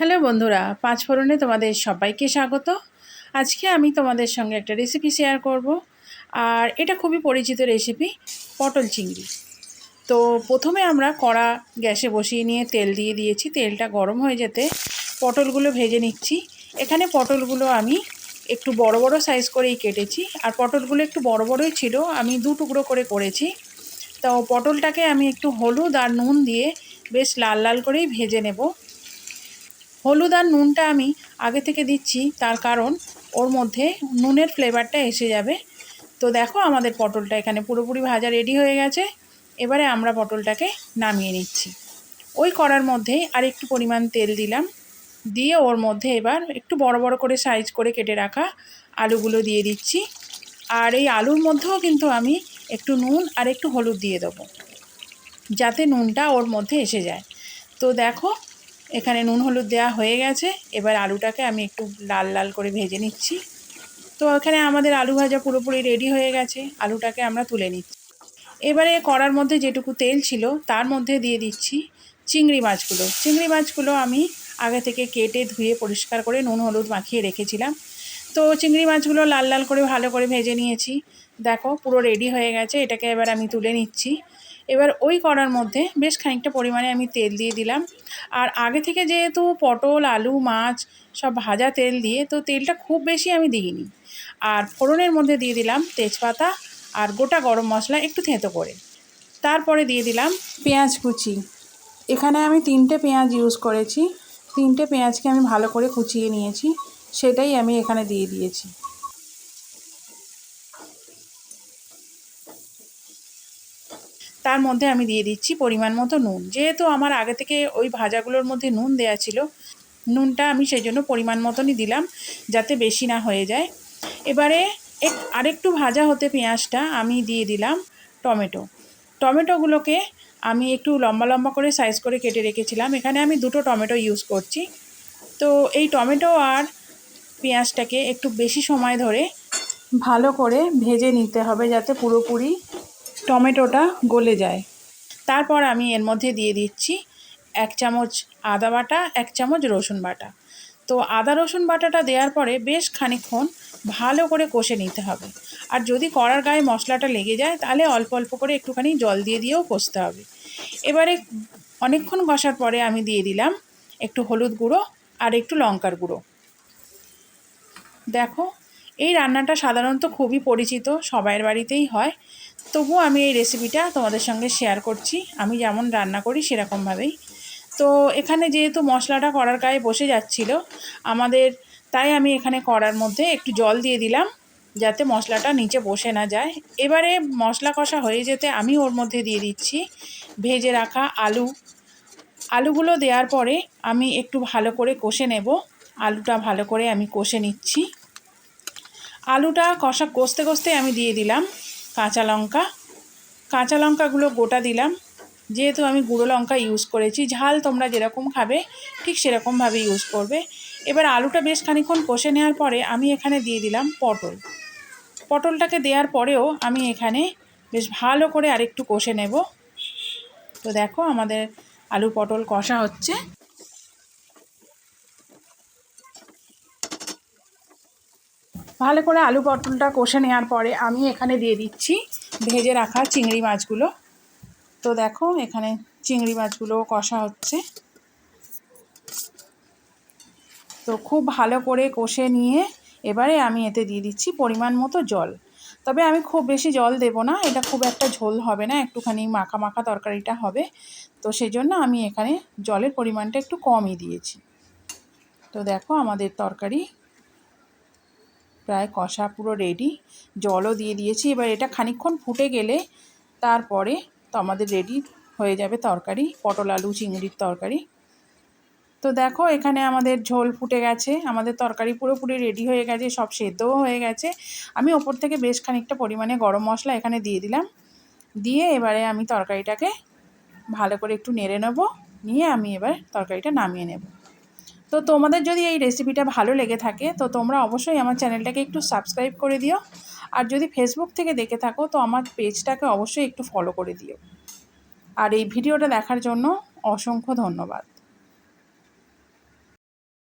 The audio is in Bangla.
হ্যালো বন্ধুরা, পাঁচ ফোড়নে তোমাদের সবাইকে স্বাগত। আজকে আমি তোমাদের সঙ্গে একটা রেসিপি শেয়ার করব। আর এটা খুবই পরিচিত রেসিপি পটল চিংড়ি। তো প্রথমে আমরা কড়া গ্যাসে বসিয়ে নিয়ে তেল দিয়ে দিয়েছি। তেলটা গরম হয়ে যেতে পটলগুলো ভেজে নিচ্ছি। এখানে পটলগুলো আমি একটু বড় বড় সাইজ করেই কেটেছি। আর পটলগুলো একটু বড় বড়ই ছিল, আমি দু টুকরো করে করেছি। তো পটলটাকে আমি একটু হলুদ আর নুন দিয়ে বেশ লাল লাল করেই ভেজে নেব। হলুদ আর নুনটা আমি আগে থেকে দিচ্ছি, তার কারণ ওর মধ্যে নুনের ফ্লেভারটা এসে যাবে। তো দেখো আমাদের পটলটা এখানে পুরোপুরি ভাজা রেডি হয়ে গেছে। এবারে আমরা পটলটাকে নামিয়ে নিচ্ছি। ওই করার মধ্যেই আর একটু পরিমাণ তেল দিলাম। দিয়ে ওর মধ্যে এবার একটু বড় বড় করে সাইজ করে কেটে রাখা আলুগুলো দিয়ে দিচ্ছি। আর এই আলুর মধ্যেও কিন্তু আমি একটু নুন আর একটু হলুদ দিয়ে দেবো, যাতে নুনটা ওর মধ্যে এসে যায়। তো দেখো এখানে নুন হলুদ দেওয়া হয়ে গেছে। এবার আলুটাকে আমি একটু লাল লাল করে ভেজে নিচ্ছি। তো এখানে আমাদের আলু ভাজা পুরোপুরি রেডি হয়ে গেছে। আলুটাকে আমরা তুলে নিচ্ছি। এবারে কড়ার মধ্যে যেটুকু তেল ছিল, তার মধ্যে দিয়ে দিচ্ছি চিংড়ি মাছগুলো। চিংড়ি মাছগুলো আমি আগে থেকে কেটে ধুয়ে পরিষ্কার করে নুন হলুদ মাখিয়ে রেখেছিলাম। তো চিংড়ি মাছগুলো লাল লাল করে ভালো করে ভেজে নিয়েছি। দেখো, পুরো রেডি হয়ে গেছে, এটাকে এবার আমি তুলে নিচ্ছি। এবার ওই করার মধ্যে বেশ খানিকটা পরিমাণে আমি তেল দিয়ে দিলাম। আর আগে থেকে যেহেতু পটল, আলু, মাছ সব ভাজা তেল দিয়ে, তো তেলটা খুব বেশি আমি দিইনি। আর ফোড়নের মধ্যে দিয়ে দিলাম তেজপাতা আর গোটা গরম মশলা একটু থেঁতো করে। তারপরে দিয়ে দিলাম পেঁয়াজ কুচি। এখানে আমি তিনটে পেঁয়াজ ইউজ করেছি। তিনটে পেঁয়াজকে আমি ভালো করে কুচিয়ে নিয়েছি। সেটাই আমি এখানে দিয়ে দিয়েছি। তার মধ্যে আমি দিয়ে দিচ্ছি পরিমাণ মতো নুন। যেহেতু আমার আগে থেকে ওই ভাজাগুলোর মধ্যে নুন দেয়া ছিল, নুনটা আমি সেই জন্য পরিমাণ মতনই দিলাম যাতে বেশি না হয়ে যায়। এবারে এক, আরেকটু ভাজা হতে পেঁয়াজটা আমি দিয়ে দিলাম টমেটো। টমেটোগুলোকে আমি একটু লম্বা লম্বা করে সাইজ করে কেটে রেখেছিলাম। এখানে আমি দুটো টমেটো ইউজ করছি। তো এই টমেটো আর পেঁয়াজটাকে একটু বেশি সময় ধরে ভালো করে ভেজে নিতে হবে যাতে পুরোপুরি টমেটোটা গলে যায়। তারপর আমি এর মধ্যে দিয়ে দিচ্ছি এক চামচ আদা বাটা, এক চামচ রসুন বাটা। তো আদা রসুন বাটাটা দেওয়ার পরে বেশ খানিক্ষণ ভালো করে কষে নিতে হবে। আর যদি কড়ার গায়ে মশলাটা লেগে যায় তাহলে অল্প অল্প করে একটুখানি জল দিয়ে দিয়েও কষতে হবে। এবারে অনেকক্ষণ কষার পরে আমি দিয়ে দিলাম একটু হলুদ গুঁড়ো আর একটু লঙ্কার গুঁড়ো। দেখো, এই রান্নাটা সাধারণত খুবই পরিচিত, সবাইয়ের বাড়িতেই হয়। তবুও আমি এই রেসিপিটা তোমাদের সঙ্গে শেয়ার করছি। আমি যেমন রান্না করি সেরকমভাবেই। তো এখানে যেহেতু মশলাটা করার গায়ে বসে যাচ্ছিল, আমাদের, তাই আমি এখানে করার মধ্যে একটু জল দিয়ে দিলাম, যাতে মশলাটা নিচে বসে না যায়। এবারে মশলা কষা হয়ে যেতে আমি ওর মধ্যে দিয়ে দিচ্ছি ভেজে রাখা আলু। আলুগুলো দেওয়ার পরে আমি একটু ভালো করে কষে নেব। আলুটা ভালো করে আমি কষে নিচ্ছি। আলুটা কষা কষতে কষতে আমি দিয়ে দিলাম কাঁচা লঙ্কা। কাঁচা লঙ্কাগুলো গোটা দিলাম। যেহেতু আমি গুঁড়ো লঙ্কা ইউজ করেছি, ঝাল তোমরা যেরকম খাবে ঠিক সেরকমভাবে ইউজ করবে। এবার আলুটা বেশ খানিক্ষণ কষে নেওয়ার পরে আমি এখানে দিয়ে দিলাম পটল। পটলটাকে দেওয়ার পরেও আমি এখানে বেশ ভালো করে আরেকটু কষে নেব। তো দেখো আমাদের আলু পটল কষা হচ্ছে। ভালো করে আলু পটলটা কষে নেওয়ার পরে আমি এখানে দিয়ে দিচ্ছি ভেজে রাখা চিংড়ি মাছগুলো। তো দেখো এখানে চিংড়ি মাছগুলো কষা হচ্ছে। তো খুব ভালো করে কষে নিয়ে এবারে আমি এতে দিয়ে দিচ্ছি পরিমাণ মতো জল। তবে আমি খুব বেশি জল দেব না, এটা খুব একটা ঝোল হবে না, একটুখানি মাখা মাখা তরকারিটা হবে। তো সেই জন্য আমি এখানে জলের পরিমাণটা একটু কমই দিয়েছি। তো দেখো আমাদের তরকারি প্রায় কষা পুরো রেডি জলও দিয়ে দিয়েছি। এবার এটা খানিক্ষণ ফুটে গেলে তারপরে তো আমাদের রেডি হয়ে যাবে তরকারি, পটল আলু চিংড়ির তরকারি। তো দেখো এখানে আমাদের ঝোল ফুটে গেছে, আমাদের তরকারি পুরোপুরি রেডি হয়ে গেছে, সব সেদ্ধও হয়ে গেছে। আমি ওপর থেকে বেশ খানিকটা পরিমাণে গরম মশলা এখানে দিয়ে দিলাম। দিয়ে এবারে আমি তরকারিটাকে ভালো করে একটু নেড়ে নেব, নিয়ে আমি এবার তরকারিটা নামিয়ে নেব। তো তোমাদের যদি এই রেসিপিটা ভালো লেগে থাকে, তো তোমরা অবশ্যই আমার চ্যানেলটাকে একটু সাবস্ক্রাইব করে দিও। আর যদি ফেসবুক থেকে দেখে থাকো, তো আমার পেজটাকে অবশ্যই একটু ফলো করে দিও। আর এই ভিডিওটা দেখার জন্য অসংখ্য ধন্যবাদ।